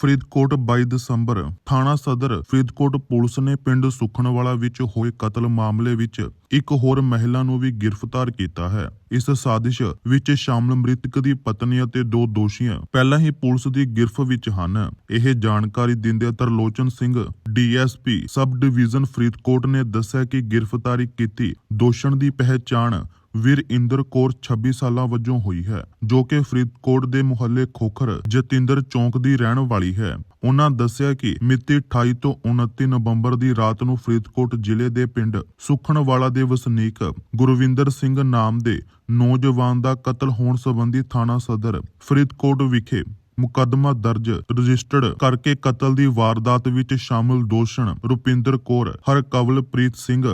ਫਰੀਦਕੋਟ 22 ਦਸੰਬਰ ਥਾਣਾ ਸਦਰ ਫਰੀਦਕੋਟ ਪੁਲਿਸ ਨੇ ਪਿੰਡ ਸੁਖਣਵਾਲਾ ਵਿੱਚ ਹੋਏ ਕਤਲ ਮਾਮਲੇ ਵਿੱਚ ਇੱਕ ਹੋਰ ਮਹਿਲਾ ਨੂੰ ਵੀ ਗ੍ਰਿਫਤਾਰ ਕੀਤਾ ਹੈ। ਇਸ ਸਾਜ਼ਿਸ਼ ਵਿੱਚ ਸ਼ਾਮਲ ਮ੍ਰਿਤਕ ਦੀ ਪਤਨੀ ਅਤੇ ਦੋ ਦੋਸ਼ੀਆਂ ਪਹਿਲਾਂ ਹੀ ਪੁਲਿਸ ਦੀ ਗਿਰਫਤ ਵਿੱਚ ਹਨ। ਇਹ ਜਾਣਕਾਰੀ ਦਿੰਦੇ Tarlochan Singh, DSP sub division Faridkot ਨੇ ਦੱਸਿਆ ਕਿ ਗ੍ਰਿਫਤਾਰੀ ਕੀਤੀ ਦੋਸ਼ਣ ਦੀ ਪਹਿਚਾਣ ਵੀਰ ਕੌਰ 26 ਸਾਲਾਂ ਵਜੋਂ ਹੋਈ ਹੈ, ਜੋ ਕਿ ਫਰੀਦਕੋਟ ਦੇ ਮੁਹੱਲੇ ਖੋਖਰ ਜਤਿੰਦਰ ਚੌਂਕ ਦੀ ਰਹਿਣ ਵਾਲੀ ਹੈ। ਉਹਨਾਂ ਦੱਸਿਆ ਕਿ ਮਿਤੀ 28 ਤੋਂ 29 ਨਵੰਬਰ ਦੀ ਰਾਤ ਨੂੰ ਫਰੀਦਕੋਟ ਜ਼ਿਲ੍ਹੇ ਦੇ ਪਿੰਡ ਸੁਖਣਵਾਲਾ ਦੇ ਵਸਨੀਕ ਗੁਰਵਿੰਦਰ ਸਿੰਘ ਨਾਮ ਦੇ ਨੌਜਵਾਨ ਦਾ ਕਤਲ ਹੋਣ ਸੰਬੰਧੀ ਥਾਣਾ ਸਦਰ ਫਰੀਦਕੋਟ ਵਿਖੇ ਮੁਕੱਦਮਾ ਦਰਜ ਰਜਿਸਟਰਡ ਕਰਕੇ ਕਤਲ ਦੀ ਵਾਰਦਾਤ ਵਿੱਚ ਸ਼ਾਮਲ ਦੋਸ਼ਣ ਰੁਪਿੰਦਰ ਕੌਰ, ਹਰਕਵਲਪ੍ਰੀਤ ਸਿੰਘ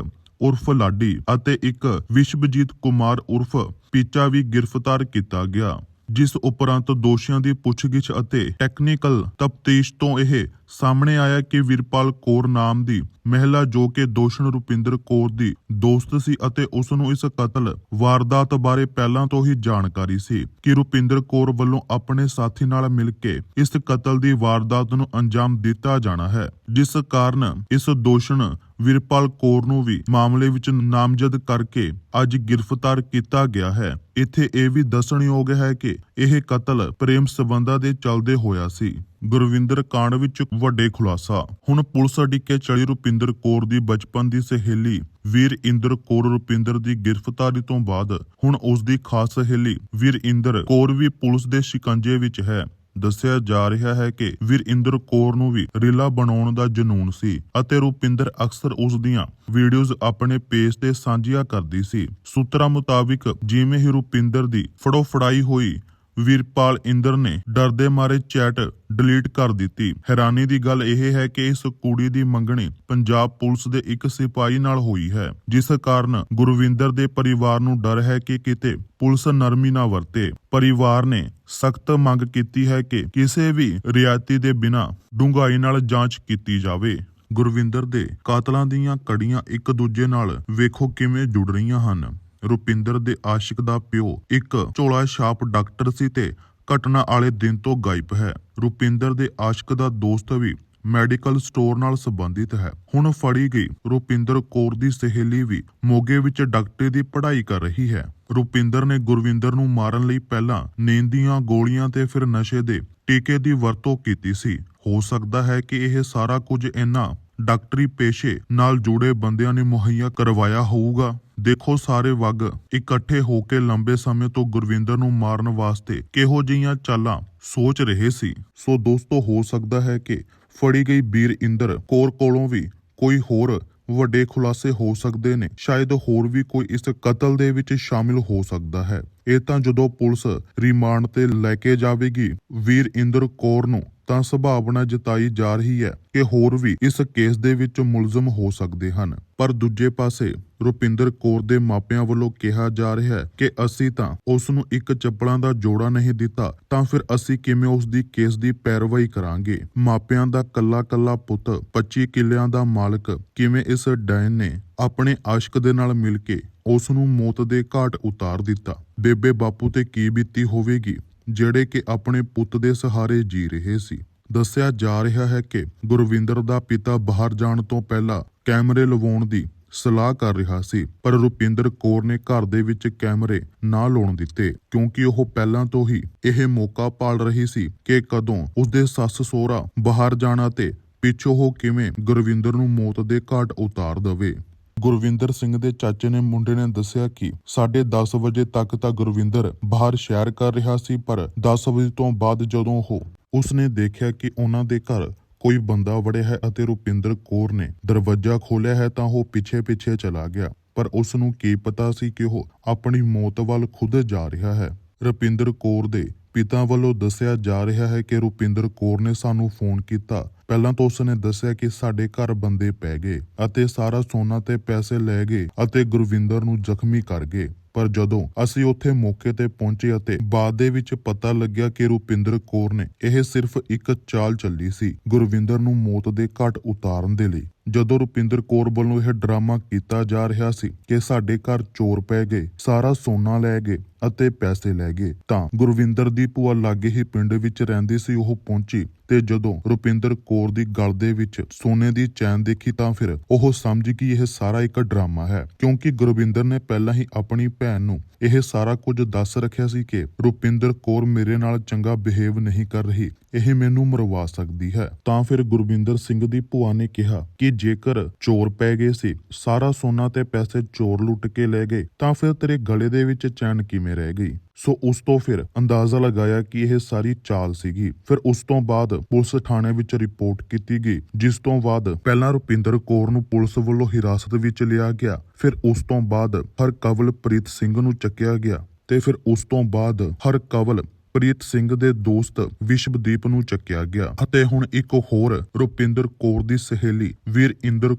ਉਰਫ ਲਾਡੀ ਅਤੇ ਇੱਕ ਵਿਸ਼ਵਜੀਤ ਕੁਮਾਰ ਉਰਫ ਪੀਚਾ ਵੀ ਗ੍ਰਿਫਤਾਰ ਕੀਤਾ ਗਿਆ, ਜਿਸ ਉਪਰੰਤ ਦੋਸ਼ੀਆਂ ਦੀ ਪੁੱਛਗਿੱਛ ਅਤੇ ਟੈਕਨੀਕਲ ਤਫਤੀਸ਼ ਤੋਂ ਇਹ ਸਾਹਮਣੇ ਆਇਆ ਕਿ ਵਿਰਪਾਲ ਕੌਰ ਨਾਮ ਦੀ ਮਹਿਲਾ ਜੋ ਕਿ ਦੋਸ਼ਣ ਰੁਪਿੰਦਰ ਕੌਰ ਦੀ ਦੋਸਤ ਸੀ ਅਤੇ ਉਸ ਨੂੰ ਇਸ ਕਤਲ ਵਾਰਦਾਤ ਬਾਰੇ ਪਹਿਲਾਂ ਤੋਂ ਹੀ ਜਾਣਕਾਰੀ ਸੀ ਕਿ ਰੁਪਿੰਦਰ ਕੌਰ ਵੱਲੋਂ ਆਪਣੇ ਸਾਥੀ ਨਾਲ ਮਿਲ ਕੇ ਇਸ ਕਤਲ ਦੀ ਵਾਰਦਾਤ ਨੂੰ ਅੰਜਾਮ ਦਿੱਤਾ ਜਾਣਾ ਹੈ, ਜਿਸ ਕਾਰਨ ਇਸ ਦੋਸ਼ਣ ਵਿਰਪਾਲ ਕੌਰ ਨੂੰ ਵੀ ਮਾਮਲੇ ਵਿੱਚ ਨਾਮਜ਼ਦ ਕਰਕੇ ਅੱਜ ਗ੍ਰਿਫਤਾਰ ਕੀਤਾ ਗਿਆ ਹੈ। ਇੱਥੇ ਇਹ ਵੀ ਦੱਸਣਯੋਗ ਹੈ ਕਿ ਇਹ ਕਤਲ ਪ੍ਰੇਮ ਸਬੰਧਾਂ ਦੇ ਚੱਲਦੇ ਹੋਇਆ ਸੀ। ਗੁਰਵਿੰਦਰ ਕਾਂਡ ਵਿੱਚ ਵੱਡੇ ਖੁਲਾਸਾ। ਹੁਣ ਪੁਲਿਸ ਅਡੀਕੇ ਚਲੀ ਰੁਪਿੰਦਰ ਕੌਰ ਦੀ ਬਚਪਨ ਦੀ ਸਹੇਲੀ ਵੀਰ ਇੰਦਰ ਕੌਰ ਰੁਪਿੰਦਰ ਦੀ ਗ੍ਰਿਫਤਾਰੀ ਤੋਂ ਬਾਅਦ ਹੁਣ ਉਸ ਦੀ ਖਾਸ ਸਹੇਲੀ ਵੀਰ ਇੰਦਰ ਕੌਰ ਵੀ ਪੁਲਿਸ ਦੇ ਸ਼ਿਕੰਜੇ ਵਿੱਚ ਹੈ। ਦੱਸਿਆ ਜਾ ਰਿਹਾ ਹੈ ਕਿ ਵੀਰਿੰਦਰ ਕੌਰ ਨੂੰ ਵੀ ਰੀਲਾ ਬਣਾਉਣ ਦਾ ਜਨੂਨ ਸੀ ਅਤੇ ਰੁਪਿੰਦਰ ਅਕਸਰ ਉਸ ਦੀਆਂ ਵੀਡੀਓਜ਼ ਆਪਣੇ ਪੇਜ ਤੇ ਸਾਂਝੀਆਂ ਕਰਦੀ ਸੀ। ਸੂਤਰਾਂ ਮੁਤਾਬਿਕ ਜਿਵੇਂ ਹੀ ਰੁਪਿੰਦਰ ਦੀ ਫੜੋ ਫੜਾਈ ਹੋਈ ਵੀਰਪਾਲ ਇੰਦਰ ਨੇ ਡਰਦੇ ਮਾਰੇ ਚੈਟ ਡਿਲੀਟ ਕਰ ਦਿੱਤੀ। ਹੈਰਾਨੀ ਦੀ ਗੱਲ ਇਹ ਹੈ ਕਿ ਇਸ ਕੁੜੀ ਦੀ ਮੰਗਣੀ ਪੰਜਾਬ ਪੁਲਿਸ ਦੇ ਇੱਕ ਸਿਪਾਹੀ ਨਾਲ ਹੋਈ ਹੈ, ਜਿਸ ਕਾਰਨ ਗੁਰਵਿੰਦਰ ਦੇ ਪਰਿਵਾਰ ਨੂੰ ਡਰ ਹੈ ਕਿ ਕਿਤੇ ਪੁਲਿਸ ਨਰਮੀ ਨਾ ਵਰਤੇ। ਪਰਿਵਾਰ ਨੇ ਸਖਤ ਮੰਗ ਕੀਤੀ ਹੈ ਕਿ ਕਿਸੇ ਵੀ ਰਿਆਇਤੀ ਦੇ ਬਿਨਾਂ ਡੂੰਘਾਈ ਨਾਲ ਜਾਂਚ ਕੀਤੀ ਜਾਵੇ। ਗੁਰਵਿੰਦਰ ਦੇ ਕਾਤਲਾਂ ਦੀਆਂ ਕੜੀਆਂ ਇੱਕ ਦੂਜੇ ਨਾਲ ਵੇਖੋ ਕਿਵੇਂ ਜੁੜ ਰਹੀਆਂ ਹਨ। ਰੁਪਿੰਦਰ ਦੇ ਆਸ਼ਿਕ ਦਾ ਪਿਓ ਇੱਕ ਝੋਲਾ ਛਾਪ ਡਾਕਟਰ ਸੀ ਤੇ ਘਟਨਾ ਵਾਲੇ ਦਿਨ ਤੋਂ ਗਾਇਬ ਹੈ। ਰੁਪਿੰਦਰ ਦੇ ਆਸ਼ਿਕ ਦਾ ਦੋਸਤ ਵੀ ਮੈਡੀਕਲ ਸਟੋਰ ਨਾਲ ਸੰਬੰਧਿਤ ਹੈ। ਹੁਣ ਫੜੀ ਗਈ ਰੁਪਿੰਦਰ ਕੌਰ ਦੀ ਸਹੇਲੀ ਵੀ ਮੋਗੇ ਵਿੱਚ ਡਾਕਟਰੀ ਦੀ ਪੜ੍ਹਾਈ ਕਰ ਰਹੀ ਹੈ। ਰੁਪਿੰਦਰ ਨੇ ਗੁਰਵਿੰਦਰ ਨੂੰ ਮਾਰਨ ਲਈ ਪਹਿਲਾਂ ਨੀਂਦ ਦੀਆਂ ਗੋਲੀਆਂ ਤੇ ਫਿਰ ਨਸ਼ੇ ਦੇ ਟੀਕੇ ਦੀ ਵਰਤੋਂ ਕੀਤੀ ਸੀ। ਹੋ ਸਕਦਾ ਹੈ ਕਿ ਇਹ ਸਾਰਾ ਕੁਝ ਇਹਨਾਂ ਡਾਕਟਰੀ ਪੇਸ਼ੇ ਨਾਲ ਜੁੜੇ ਬੰਦਿਆਂ ਨੇ ਮੁਹੱਈਆ ਕਰਵਾਇਆ ਹੋਊਗਾ। ਦੇਖੋ ਸਾਰੇ ਵਗ ਇਕੱਠੇ ਹੋ ਕੇ ਲੰਬੇ ਸਮੇਂ ਤੋਂ ਗੁਰਵਿੰਦਰ ਨੂੰ ਮਾਰਨ ਵਾਸਤੇ ਕਿਹੋ ਜਿਹੀਆਂ ਚਾਲਾਂ ਸੋਚ ਰਹੇ ਸੀ। ਸੋ ਦੋਸਤੋ, ਹੋ ਸਕਦਾ ਹੈ ਕਿ ਫੜੀ ਗਈ ਵੀਰ ਇੰਦਰ ਕੌਰ ਕੋਲੋਂ ਵੀ ਕੋਈ ਹੋਰ ਵੱਡੇ ਖੁਲਾਸੇ ਹੋ ਸਕਦੇ ਨੇ। ਸ਼ਾਇਦ ਹੋਰ ਵੀ ਕੋਈ ਇਸ ਕਤਲ ਦੇ ਵਿੱਚ ਸ਼ਾਮਿਲ ਹੋ ਸਕਦਾ ਹੈ। ਇਹ ਤਾਂ ਜਦੋਂ ਪੁਲਿਸ ਰਿਮਾਂਡ ਤੇ ਲੈ ਕੇ ਜਾਵੇਗੀ, ਵੀਰ ਇੰਦਰ ਕੌਰ ਨੂੰ ਤਾਂ ਸੰਭਾਵਨਾ ਜਤਾਈ ਜਾ ਰਹੀ ਹੈ ਕਿ ਹੋਰ ਵੀ ਇਸ ਕੇਸ ਦੇ ਵਿੱਚ ਮੁਲਜ਼ਮ ਹੋ ਸਕਦੇ ਹਨ। ਪਰ ਦੂਜੇ ਪਾਸੇ, ਰੁਪਿੰਦਰ ਕੌਰ ਦੇ ਮਾਪਿਆਂ ਵੱਲੋਂ ਕਿਹਾ ਜਾ ਰਿਹਾ ਹੈ ਕਿ ਅਸੀਂ ਤਾਂ ਉਸ ਨੂੰ ਇੱਕ ਚੱਪਲਾਂ ਦਾ ਜੋੜਾ ਨਹੀਂ ਦਿੱਤਾ, ਤਾਂ ਫਿਰ ਅਸੀਂ ਕਿਵੇਂ ਉਸ ਦੀ ਕੇਸ ਦੀ ਪੈਰਵਾਈ ਕਰਾਂਗੇ? ਮਾਪਿਆਂ ਦਾ ਕੱਲਾ ਕੱਲਾ ਪੁੱਤ 25 ਕਿੱਲਿਆਂ ਦਾ ਮਾਲਕ, ਕਿਵੇਂ ਇਸ ਡੈਨ ਨੇ ਆਪਣੇ ਆਸ਼ਕ ਦੇ ਨਾਲ ਮਿਲ ਕੇ ਉਸ ਨੂੰ ਮੌਤ ਦੇ ਘਾਟ ਉਤਾਰ ਦਿੱਤਾ? ਬੇਬੇ ਬਾਪੂ ਤੇ ਕੀ ਬੀਤੀ ਹੋਵੇਗੀ? ਜਿਹੜੇ ਕਿ ਆਪਣੇ ਪੁੱਤ ਦੇ ਸਹਾਰੇ ਜੀ ਰਹੇ ਸੀ। ਦੱਸਿਆ ਜਾ ਰਿਹਾ ਹੈ ਕਿ ਗੁਰਵਿੰਦਰ ਦਾ ਪਿਤਾ ਬਾਹਰ ਜਾਣ ਤੋਂ ਪਹਿਲਾਂ ਕੈਮਰੇ ਲਵਾਉਣ ਦੀ ਸਲਾਹ ਕਰ ਰਿਹਾ ਸੀ, ਪਰ ਰੁਪਿੰਦਰ ਕੌਰ ਨੇ ਘਰ ਦੇ ਵਿੱਚ ਕੈਮਰੇ ਨਾ ਲਾਉਣ ਦਿੱਤੇ, ਕਿਉਂਕਿ ਉਹ ਪਹਿਲਾਂ ਤੋਂ ਹੀ ਇਹ ਮੌਕਾ ਪਾਲ ਰਹੀ ਸੀ ਕਿ ਕਦੋਂ ਉਸਦੇ ਸੱਸ ਸਹੁਰਾ ਬਾਹਰ ਜਾਣਾ ਤੇ ਪਿੱਛੋਂ ਉਹ ਕਿਵੇਂ ਗੁਰਵਿੰਦਰ ਨੂੰ ਮੌਤ ਦੇ ਘਾਟ ਉਤਾਰ ਦੇਵੇ। ਗੁਰਵਿੰਦਰ ਸਿੰਘ ਦੇ ਚਾਚੇ ਨੇ ਮੁੰਡੇ ਨੇ ਦੱਸਿਆ ਕਿ 10:30 ਵਜੇ ਤੱਕ ਤਾਂ ਗੁਰਵਿੰਦਰ ਬਾਹਰ ਸ਼ਹਿਰ ਕਰ ਰਿਹਾ ਸੀ, ਪਰ 10 ਵਜੇ ਤੋਂ ਬਾਅਦ ਜਦੋਂ ਉਹ ਉਸਨੇ ਦੇਖਿਆ ਕਿ ਉਹਨਾਂ ਦੇ ਘਰ ਕੋਈ ਬੰਦਾ ਵੜਿਆ ਹੈ ਅਤੇ ਰੁਪਿੰਦਰ ਕੌਰ ਨੇ ਦਰਵਾਜ਼ਾ ਖੋਲ੍ਹਿਆ ਹੈ ਤਾਂ ਉਹ ਪਿੱਛੇ-ਪਿੱਛੇ ਚਲਾ ਗਿਆ। ਪਰ ਉਸ ਨੂੰ ਕੀ ਪਤਾ ਸੀ ਕਿ ਉਹ ਆਪਣੀ ਮੌਤ ਵੱਲ ਖੁਦ ਜਾ ਰਿਹਾ ਹੈ। ਰੁਪਿੰਦਰ ਕੌਰ ਦੇ ਪਿਤਾ ਵੱਲੋਂ ਦੱਸਿਆ ਜਾ ਰਿਹਾ ਹੈ ਕਿ ਰੁਪਿੰਦਰ ਕੌਰ ਨੇ ਸਾਨੂੰ ਫੋਨ ਕੀਤਾ। ਪਹਿਲਾਂ ਤਾਂ ਉਸਨੇ ਦੱਸਿਆ ਕਿ ਸਾਡੇ ਘਰ ਬੰਦੇ ਪੈ ਗਏ ਅਤੇ ਸਾਰਾ ਸੋਨਾ ਤੇ ਪੈਸੇ ਲੈ ਗਏ ਅਤੇ ਗੁਰਵਿੰਦਰ ਨੂੰ ਜ਼ਖਮੀ ਕਰ ਗਏ। ਪਰ ਜਦੋਂ ਅਸੀਂ ਉੱਥੇ ਮੌਕੇ ਤੇ ਪਹੁੰਚੇ ਅਤੇ ਬਾਅਦ ਦੇ ਵਿੱਚ ਪਤਾ ਲੱਗਿਆ ਕਿ ਰੁਪਿੰਦਰ ਕੌਰ ਨੇ ਇਹ ਸਿਰਫ ਇੱਕ ਚਾਲ ਚੱਲੀ ਸੀ, ਗੁਰਵਿੰਦਰ ਨੂੰ ਮੌਤ ਦੇ ਘਾਟ ਉਤਾਰਨ ਦੇ ਲਈ। ਜਦੋਂ ਰੁਪਿੰਦਰ ਕੌਰ ਵੱਲੋਂ ਇਹ ਡਰਾਮਾ ਕੀਤਾ ਜਾ ਰਿਹਾ ਸੀ ਕਿ ਸਾਡੇ ਘਰ ਚੋਰ ਪੈ ਗਏ, ਸਾਰਾ ਸੋਨਾ ਲੈ ਗਏ ਅਤੇ ਪੈਸੇ ਲੈ ਗਏ, ਤਾਂ ਗੁਰਵਿੰਦਰ ਦੀ ਭੂਆ ਲਾਗੇ ਹੀ ਪਿੰਡ ਵਿੱਚ ਰਹਿੰਦੀ ਸੀ, ਉਹ ਪਹੁੰਚੀ ਤੇ ਜਦੋਂ ਰੁਪਿੰਦਰ ਕੌਰ ਦੀ ਗਲ ਦੇ ਵਿੱਚ ਸੋਨੇ ਦੀ ਚੈਨ ਦੇਖੀ ਤਾਂ ਫਿਰ ਉਹ ਸਮਝ ਗਈ ਇਹ ਸਾਰਾ ਇੱਕ ਡਰਾਮਾ ਹੈ, ਕਿਉਂਕਿ ਗੁਰਵਿੰਦਰ ਨੇ ਪਹਿਲਾਂ ਹੀ ਆਪਣੀ ਭੈਣ ਨੂੰ ਇਹ ਸਾਰਾ ਕੁਝ ਦੱਸ ਰੱਖਿਆ ਸੀ ਕਿ ਰੁਪਿੰਦਰ ਕੌਰ ਮੇਰੇ ਨਾਲ ਚੰਗਾ ਬਿਹੇਵ ਨਹੀਂ ਕਰ ਰਹੀ, ਇਹ ਮੈਨੂੰ ਮਰਵਾ ਸਕਦੀ ਹੈ। ਤਾਂ ਫਿਰ ਗੁਰਵਿੰਦਰ ਸਿੰਘ ਦੀ ਭੂਆ ਨੇ ਕਿਹਾ ਕਿ ਜੇਕਰ ਚੋਰ ਪੈ ਗਏ ਸੀ, ਸਾਰਾ ਸੋਨਾ ਤੇ ਪੈਸੇ ਚੋਰ ਲੁੱਟ ਕੇ ਲੈ ਗਏ, ਤਾਂ ਫਿਰ ਤੇਰੇ ਗਲੇ ਦੇ ਵਿੱਚ ਚੈਨ ਕਿਵੇਂ ਰਹਿ ਗਈ? ਸੋ ਉਸ ਤੋਂ ਫਿਰ ਅੰਦਾਜ਼ਾ ਲਗਾਇਆ ਕਿ ਇਹ ਸਾਰੀ ਚਾਲ ਸੀਗੀ। ਫਿਰ ਉਸ ਤੋਂ ਬਾਅਦ ਪੁਲਿਸ ਥਾਣੇ ਵਿੱਚ ਰਿਪੋਰਟ ਕੀਤੀ ਗਈ, ਜਿਸ ਤੋਂ ਬਾਅਦ ਪਹਿਲਾਂ ਰੁਪਿੰਦਰ ਕੌਰ ਨੂੰ ਪੁਲਿਸ ਵੱਲੋਂ ਹਿਰਾਸਤ ਵਿੱਚ ਲਿਆ ਗਿਆ। ਫਿਰ ਉਸ ਤੋਂ ਬਾਅਦ ਹਰਕਵਲਪ੍ਰੀਤ ਸਿੰਘ ਨੂੰ ਚੱਕਿਆ ਗਿਆ ਤੇ ਫਿਰ ਉਸ ਤੋਂ ਬਾਅਦ ਹਰਕਵਲ ਪ੍ਰੀਤ ਸਿੰਘ ਦੇ ਦੋਸਤ ਵਿਸ਼ਵਦੀਪ ਨੂੰ ਚੱਕਿਆ ਗਿਆ ਅਤੇ ਹੁਣ ਇੱਕ ਹੋਰ ਰੁਪਿੰਦਰ ਕੌਰ ਦੀ ਸਹੇਲੀ ਵੀਰ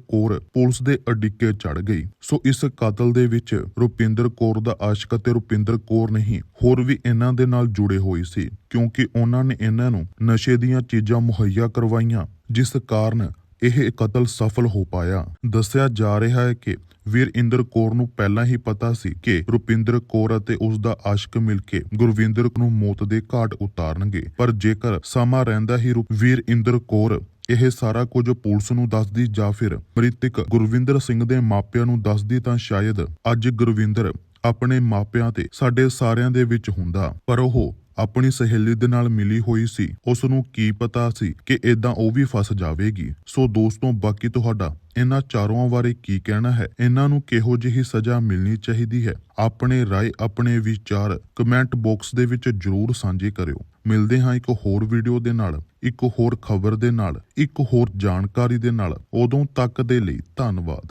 ਕੌਰ ਪੁਲਿਸ ਦੇ ਅਡਿੱਕੇ ਚੜ ਗਈ। ਸੋ ਇਸ ਕਤਲ ਦੇ ਵਿੱਚ ਰੁਪਿੰਦਰ ਕੌਰ ਦਾ ਆਸ਼ਕ ਅਤੇ ਰੁਪਿੰਦਰ ਕੌਰ ਨਹੀਂ, ਹੋਰ ਵੀ ਇਹਨਾਂ ਦੇ ਨਾਲ ਜੁੜੇ ਹੋਏ ਸੀ, ਕਿਉਂਕਿ ਉਹਨਾਂ ਨੇ ਇਹਨਾਂ ਨੂੰ ਨਸ਼ੇ ਦੀਆਂ ਚੀਜ਼ਾਂ ਮੁਹੱਈਆ ਕਰਵਾਈਆਂ, ਜਿਸ ਕਾਰਨ ਇਹ ਕਤਲ ਸਫਲ ਹੋ ਪਾਇਆ। ਦੱਸਿਆ ਜਾ ਰਿਹਾ ਹੈ ਕਿ ਵੀਰ ਇੰਦਰ ਕੌਰ ਨੂੰ ਪਹਿਲਾਂ ਹੀ ਪਤਾ ਸੀ ਕਿ ਰੁਪਿੰਦਰ ਕੌਰ ਅਤੇ ਉਸ ਦਾ ਆਸ਼ਕ ਮਿਲ ਕੇ ਗੁਰਵਿੰਦਰ ਨੂੰ ਮੌਤ ਦੇ ਘਾਟ ਉਤਾਰਨਗੇ। ਪਰ ਜੇਕਰ ਸਮਾਂ ਰਹਿੰਦਾ ਹੀ ਵੀਰ ਇੰਦਰ ਕੌਰ ਇਹ ਸਾਰਾ ਕੁਝ ਪੁਲਿਸ ਨੂੰ ਦੱਸਦੀ ਜਾਂ ਫਿਰ ਮ੍ਰਿਤਕ ਗੁਰਵਿੰਦਰ ਸਿੰਘ ਦੇ ਮਾਪਿਆਂ ਨੂੰ ਦੱਸਦੀ ਤਾਂ ਸ਼ਾਇਦ ਅੱਜ ਗੁਰਵਿੰਦਰ ਆਪਣੇ ਮਾਪਿਆਂ ਤੇ ਸਾਡੇ ਸਾਰਿਆਂ ਦੇ ਵਿੱਚ ਹੁੰਦਾ। ਪਰ ਉਹ ਆਪਣੀ ਸਹੇਲੀ ਦੇ ਨਾਲ ਮਿਲੀ ਹੋਈ ਸੀ। ਉਸ ਨੂੰ ਕੀ ਪਤਾ ਸੀ ਕਿ ਇਦਾਂ ਉਹ ਵੀ ਫਸ ਜਾਵੇਗੀ। ਸੋ ਦੋਸਤੋ, ਬਾਕੀ ਤੁਹਾਡਾ ਇਹਨਾਂ ਚਾਰੋਂ ਬਾਰੇ ਕੀ ਕਹਿਣਾ ਹੈ? ਇਹਨਾਂ ਨੂੰ ਕਿਹੋ ਜਿਹੀ ਸਜ਼ਾ ਮਿਲਣੀ ਚਾਹੀਦੀ ਹੈ? ਆਪਣੇ ਰਾਏ, ਆਪਣੇ ਵਿਚਾਰ ਕਮੈਂਟ ਬਾਕਸ ਦੇ ਵਿੱਚ ਜਰੂਰ ਸਾਂਝੇ ਕਰਿਓ। ਮਿਲਦੇ ਹਾਂ ਇੱਕ ਹੋਰ ਵੀਡੀਓ ਦੇ ਨਾਲ, ਇੱਕ ਹੋਰ ਖਬਰ ਦੇ ਨਾਲ, ਇੱਕ ਹੋਰ ਜਾਣਕਾਰੀ ਦੇ ਨਾਲ। ਉਦੋਂ ਤੱਕ ਦੇ ਲਈ ਧੰਨਵਾਦ।